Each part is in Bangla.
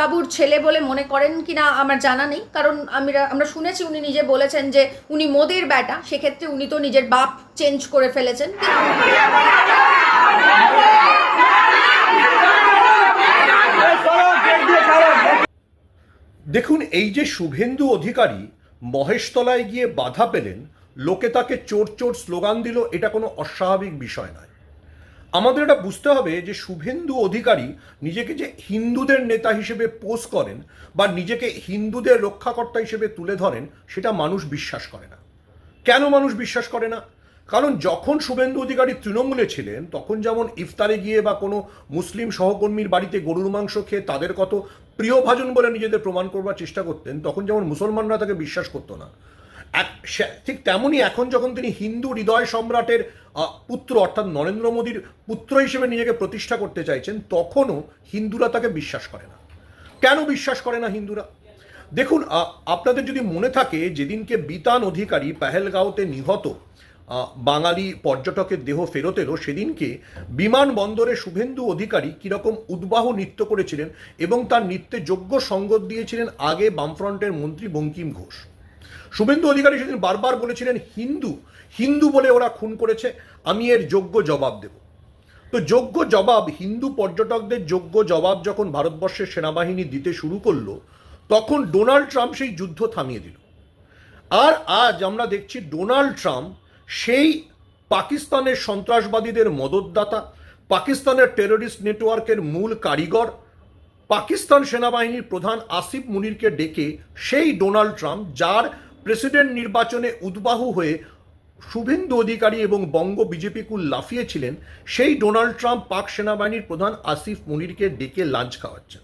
বাবুর ছেলে বলে মনে করেন কিনা আমার জানা নেই। কারণ আমরা আমরা শুনেছি উনি নিজে বলেছেন যে উনি মোদির ব্যাটা, সেক্ষেত্রে উনি তো নিজের বাপ চেঞ্জ করে ফেলেছেন। দেখুন, এই যে শুভেন্দু অধিকারী মহেশতলায় গিয়ে বাধা পেলেন, লোকে তাকে চোর চোর স্লোগান দিল, এটা কোনো অস্বাভাবিক বিষয় নয়। আমাদের এটা বুঝতে হবে যে শুভেন্দু অধিকারী নিজেকে যে হিন্দুদের নেতা হিসেবে পোজ করেন বা নিজেকে হিন্দুদের রক্ষাকর্তা হিসেবে তুলে ধরেন, সেটা মানুষ বিশ্বাস করে না। কেন মানুষ বিশ্বাস করে না? কারণ যখন শুভেন্দু অধিকারী তৃণমূলে ছিলেন, তখন যেমন ইফতারে গিয়ে বা কোনো মুসলিম সহকর্মীর বাড়িতে গরুর মাংস খেয়ে তাদের কত প্রিয় ভাজন বলে নিজেদের প্রমাণ করবার চেষ্টা করতেন, তখন যেমন মুসলমানরা তাকে বিশ্বাস করতো না। ঠিক তেমনই এখন যখন তিনি হিন্দু হৃদয় সম্রাটের পুত্র, অর্থাৎ নরেন্দ্র মোদীর পুত্র হিসেবে নিজেকে প্রতিষ্ঠা করতে চাইছেন, তখনও হিন্দুরা তাকে বিশ্বাস করে না। কেন বিশ্বাস করে না হিন্দুরা? দেখুন আপনাদের যদি মনে থাকে, যেদিনকে বিতান অধিকারী পেহেলগাঁওতে নিহত বাঙালি পর্যটকের দেহ ফেরত এলো, সেদিনকে বিমানবন্দরে শুভেন্দু অধিকারী কীরকম উদ্বাহ নৃত্য করেছিলেন এবং তার নৃত্যে যোগ্য সঙ্গত দিয়েছিলেন আগে বামফ্রন্টের মন্ত্রী বঙ্কিম ঘোষ। শুভেন্দু অধিকারী সেদিন বারবার বলেছিলেন, হিন্দু হিন্দু বলে ওরা খুন করেছে, আমি এর যোগ্য জবাব দেব। তো যোগ্য জবাব, হিন্দু পর্যটকদের যোগ্য জবাব যখন ভারতবর্ষের সেনাবাহিনী দিতে শুরু করল, তখন ডোনাল্ড ট্রাম্প সেই যুদ্ধ থামিয়ে দিল। আর আজ আমরা দেখছি ডোনাল্ড ট্রাম্প সেই পাকিস্তানের সন্ত্রাসবাদীদের মদতদাতা, পাকিস্তানের টেররিস্ট নেটওয়ার্কের মূল কারিগর পাকিস্তান সেনাবাহিনীর প্রধান আসিফ মুনিরকে ডেকে সেই ডোনাল্ড ট্রাম্প, যার প্রেসিডেন্ট নির্বাচনে উদ্বাহু হয়ে শুভেন্দু অধিকারী এবং বঙ্গ বিজেপি কুল লাফিয়েছিলেন, সেই ডোনাল্ড ট্রাম্প পাক সেনাবাহিনীর প্রধান আসিফ মুনিরকে ডেকে লাঞ্চ খাওয়াচ্ছেন।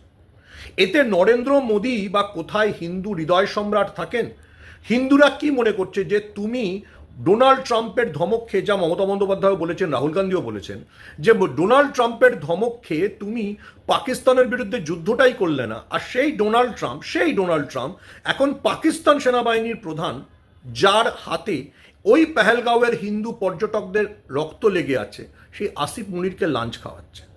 এতে নরেন্দ্র মোদী বা কোথায় হিন্দু হৃদয় সম্রাট থাকেন? হিন্দুরা কি মনে করছে যে তুমি ডোনাল্ড ট্রাম্পের ধমক খেয়ে যা মমতা বন্দ্যোপাধ্যায় বলেছেন, রাহুল গান্ধীও বলেছেন, যে ডোনাল্ড ট্রাম্পের ধমক খেয়ে তুমি পাকিস্তানের বিরুদ্ধে যুদ্ধটাই করলে না। আর সেই ডোনাল্ড ট্রাম্প, সেই ডোনাল্ড ট্রাম্প এখন পাকিস্তান সেনাবাহিনীর প্রধান, যার হাতে ওই পেহেলগাঁওয়ের হিন্দু পর্যটকদের রক্ত লেগে আছে, সেই আসিফ মুনিরকে লাঞ্চ খাওয়াচ্ছে।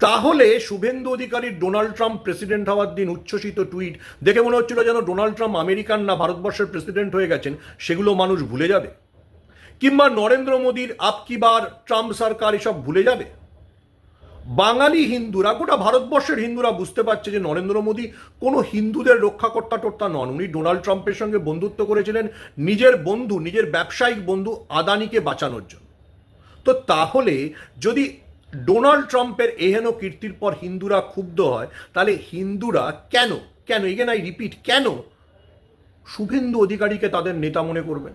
তাহলে শুভেন্দু অধিকারীর ডোনাল্ড ট্রাম্প প্রেসিডেন্ট হওয়ার দিন উচ্ছ্বসিত টুইট দেখে মনে হচ্ছিল যেন ডোনাল্ড ট্রাম্প আমেরিকান না ভারতবর্ষের প্রেসিডেন্ট হয়ে গেছেন, সেগুলো মানুষ ভুলে যাবে। কিংবা নরেন্দ্র মোদীর আপকি বার ট্রাম্প সরকার এসব ভুলে যাবে? বাঙালি হিন্দুরা, গোটা ভারতবর্ষের হিন্দুরা বুঝতে পারছে যে নরেন্দ্র মোদী কোনো হিন্দুদের রক্ষাকর্তা টর্তা নন। উনি ডোনাল্ড ট্রাম্পের সঙ্গে বন্ধুত্ব করেছিলেন, নিজের বন্ধু, নিজের ব্যবসায়িক বন্ধু আদানিকে বাঁচানোর জন্য। তো তাহলে যদি ডোনাল্ড ট্রাম্পের এহেন কীর্তির পর হিন্দুরা ক্ষুব্ধ হয়, তাহলে হিন্দুরা কেন? কেন? এগেন আই রিপিট কেন? শুভেন্দু অধিকারীকে তাদের নেতা মনে করবেন?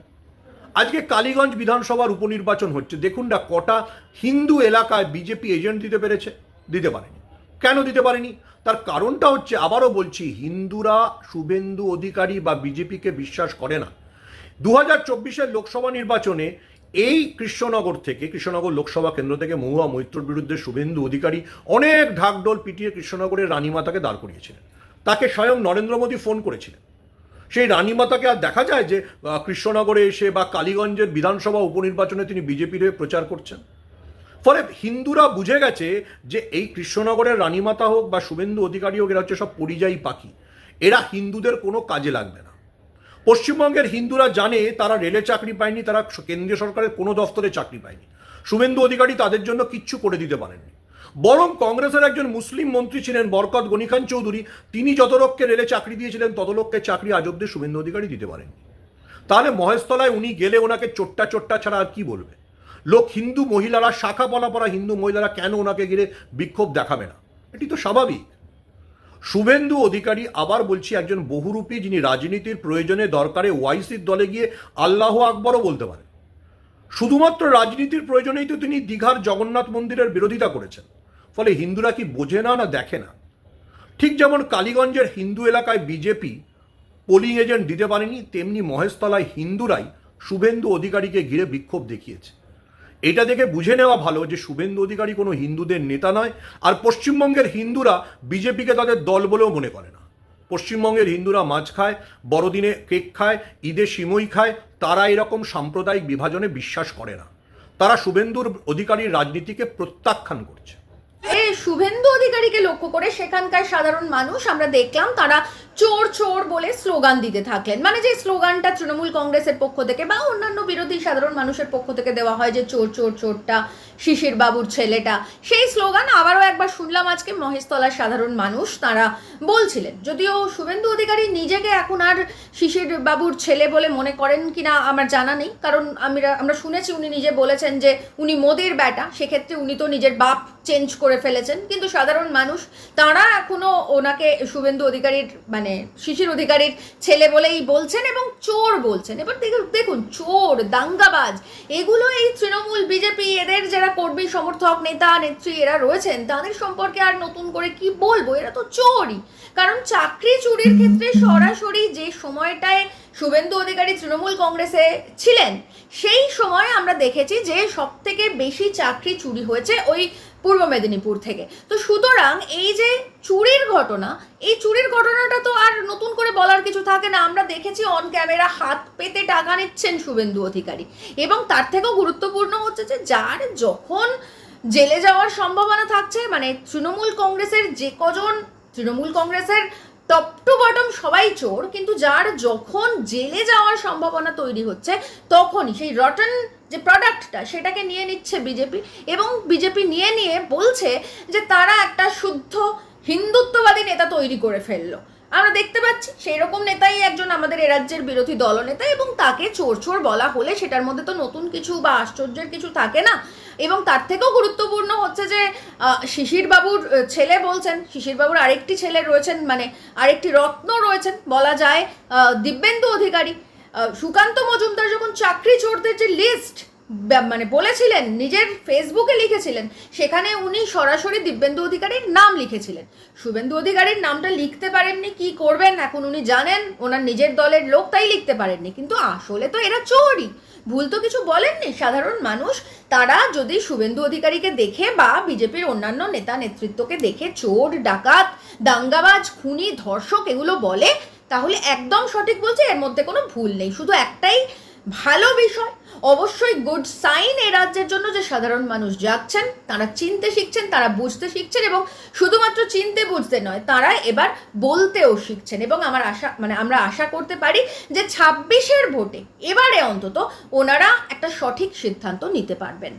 আজকে কালীগঞ্জ বিধানসভার উপনির্বাচন হচ্ছে। দেখুন না, কটা হিন্দু এলাকায় বিজেপি এজেন্ট দিতে পেরেছে, দিতে পারেনি। কেন দিতে পারেনি? তার কারণটা হচ্ছে, আবারও বলছি, হিন্দুরা শুভেন্দু অধিকারী বা বিজেপিকে বিশ্বাস করে না। দু হাজার চব্বিশের লোকসভা নির্বাচনে এই কৃষ্ণনগর থেকে, কৃষ্ণনগর লোকসভা কেন্দ্র থেকে মহুয়া মৈত্রর বিরুদ্ধে শুভেন্দু অধিকারী অনেক ঢাকডোল পিটিয়ে কৃষ্ণনগরের রানীমাতাকে দাঁড় করিয়েছিলেন। তাকে স্বয়ং নরেন্দ্র মোদী ফোন করেছিলেন। সেই রানীমাতাকে আর দেখা যায় যে কৃষ্ণনগরে এসে বা কালীগঞ্জের বিধানসভা উপনির্বাচনে তিনি বিজেপির হয়ে প্রচার করছেন। ফলে হিন্দুরা বুঝে গেছে যে, এই কৃষ্ণনগরের রানীমাতা হোক বা শুভেন্দু অধিকারী হোক, এরা হচ্ছে সব পরিযায়ী পাখি। এরা হিন্দুদের কোনো কাজে লাগবে না। পশ্চিমবঙ্গের হিন্দুরা জানে তারা রেলে চাকরি পায়নি, তারা কেন্দ্রীয় সরকারের কোনো দফতরে চাকরি পায়নি। শুভেন্দু অধিকারী তাদের জন্য কিচ্ছু করে দিতে পারেননি। বরং কংগ্রেসের একজন মুসলিম মন্ত্রী ছিলেন বরকত গনি খান চৌধুরী, তিনি যত লোককে রেলে চাকরি দিয়েছিলেন তত লোককে চাকরি আজ অব্দি শুভেন্দু অধিকারী দিতে পারেননি। তাহলে মহেশতলায় উনি গেলে ওনাকে চোট্টা চোট্টা ছাড়া আর কি বলবে? লোক হিন্দু মহিলারা, শাখা পলা পরা হিন্দু মহিলারা কেন ওনাকে ঘিরে বিক্ষোভ দেখাবে না? এটি তো স্বাভাবিক। শুভেন্দু অধিকারী আবার বলছি একজন বহুরূপী যিনি রাজনীতির প্রয়োজনে দরকারে ওয়াইসির দলে গিয়ে আল্লাহ আকবরও বলতে পারেন। শুধুমাত্র রাজনীতির প্রয়োজনেই তো তিনি দীঘার জগন্নাথ মন্দিরের বিরোধিতা করেছেন। ফলে হিন্দুরা কি বোঝে না না দেখে না? ঠিক যেমন কালীগঞ্জের হিন্দু এলাকায় বিজেপি পোলিং এজেন্ট দিতে পারেনি, তেমনি মহেশতলায় হিন্দুরাই শুভেন্দু অধিকারীকে ঘিরে বিক্ষোভ দেখিয়েছে। এটা দেখে বুঝে নেওয়া ভালো যে শুভেন্দু অধিকারী কোনো হিন্দুদের নেতা নয়, আর পশ্চিমবঙ্গের হিন্দুরা বিজেপিকে তাদের দল বলেও মনে করে না। পশ্চিমবঙ্গের হিন্দুরা মাছ খায়, বড়দিনে কেক খায়, ঈদে সিমই খায়, তারা এরকম সাম্প্রদায়িক বিভাজনে বিশ্বাস করে না। তারা শুভেন্দুর অধিকারীর রাজনীতিকে প্রত্যাখ্যান করছে। শুভেন্দু অধিকারীকে লক্ষ্য করে সেখানকার সাধারণ মানুষ, আমরা দেখলাম তারা চোর চোর বলে স্লোগান দিতে থাকলেন। মানে যে স্লোগানটা তৃণমূল কংগ্রেসের পক্ষ থেকে বা অন্যান্য বিরোধী সাধারণ মানুষের পক্ষ থেকে দেওয়া হয় যে চোর চোর চোরটা শিশির বাবুর ছেলেটা, সেই স্লোগান আবারও একবার শুনলাম আজকে মহেশতলার সাধারণ মানুষ, তারা বলছিলেন। যদিও শুভেন্দু অধিকারী নিজেকে এখন আর শিশির বাবুর ছেলে বলে মনে করেন কিনা আমার জানা নেই। কারণ আমরা আমরা শুনেছি উনি নিজে বলেছেন যে উনি মোদের ব্যাটা, সেক্ষেত্রে উনি তো নিজের বাপ চেঞ্জ করে ফেলেছেন। কিন্তু সাধারণ মানুষ, তারা এখনও ওনাকে শুভেন্দু অধিকারীর মানে শিশির অধিকারীর ছেলে বলেই বলছেন এবং চোর বলছেন। এবার দেখুন, চোর, দাঙ্গাবাজ, এগুলো এই তৃণমূল বিজেপি, এদের যারা কর্মী, সমর্থক, নেতা, নেত্রী এরা রয়েছেন, তাদের সম্পর্কে আর নতুন করে কি বলব? এরা তো চোরই। কারণ চাকরি চুরির ক্ষেত্রে সরাসরি যে সময়টায় শুভেন্দু অধিকারী তৃণমূল কংগ্রেসে ছিলেন। সেই সময় আমরা দেখেছি যে সব থেকে বেশি চাকরি চুরি হয়েছে ওই পূর্ব মেদিনীপুর থেকে। তো সুতরাং এই যে চুরির ঘটনা, এই চুরির ঘটনাটা তো আর নতুন করে বলার কিছু থাকে না। আমরা দেখেছি অন ক্যামেরা হাত পেতে টাকা নিচ্ছেন শুভেন্দু অধিকারী। এবং তার থেকেও গুরুত্বপূর্ণ হচ্ছে যে যার যখন জেলে যাওয়ার সম্ভাবনা থাকছে মানে তৃণমূল কংগ্রেসের যে কজন, তৃণমূল কংগ্রেসের টপ টু বটম সবাই চোর, কিন্তু যার যখন জেলে যাওয়ার সম্ভাবনা তৈরি হচ্ছে, তখনই সেই রটন যে প্রোডাক্টটা সেটাকে নিয়ে নিচ্ছে বিজেপি এবং বিজেপি নিয়ে নিয়ে বলছে যে তারা একটা শুদ্ধ হিন্দুত্ববাদী নেতা তৈরি করে ফেলল। আমরা দেখতে পাচ্ছি সেই রকম নেতাই একজন আমাদের রাজ্যের বিরোধী দলনেতা এবং তাকে চোর চোর বলা হলে সেটার মধ্যে তো নতুন কিছু বা আশ্চর্যের কিছু থাকে না। এবং তার থেকেও গুরুত্বপূর্ণ হচ্ছে যে আহ, শিশির বাবুর ছেলে বলছেন শিশির বাবুর আরেকটি ছেলে রয়েছেন মানে আরেকটি রত্ন রয়েছেন বলা যায় দিব্যেন্দু অধিকারী। সুকান্ত মজুমদার যখন চাকরি চোরদের যে লিস্ট মানে বলেছিলেন, নিজের ফেসবুকে লিখেছিলেন, সেখানে উনি সরাসরি দিব্যেন্দু অধিকারীর নাম লিখেছিলেন। শুভেন্দু অধিকারীর নামটা লিখতে পারেননি, কি করবেন? এখন উনি জানেন, ওনার নিজের দলের লোক তাই লিখতে পারেননি। কিন্তু আসলে তো এরা চোরই। ভুল তো কিছু বলেননি। সাধারণ মানুষ, তারা যদি শুভেন্দু অধিকারীকে দেখে বা বিজেপির অন্যান্য নেতা নেতৃত্বকে দেখে চোর, ডাকাত, দাঙ্গাবাজ, খুনি, ধর্ষক এগুলো বলে, তাহলে একদম সঠিক বলছে, এর মধ্যে কোনো ভুল নেই। শুধু একটাই ভালো বিষয়। অবশ্যই গুড সাইন এ রাজ্যের জন্য যে সাধারণ মানুষ যাচ্ছেন, তারা চিনতে শিখছেন, তারা বুঝতে শিখছেন এবং শুধুমাত্র চিনতে বুঝতে নয়, তারা এবার বলতেও শিখছেন এবং আমার আশা মানে আমরা আশা করতে পারি যে ছাব্বিশের ভোটে এবারে অন্তত ওনারা একটা সঠিক সিদ্ধান্ত নিতে পারবেন।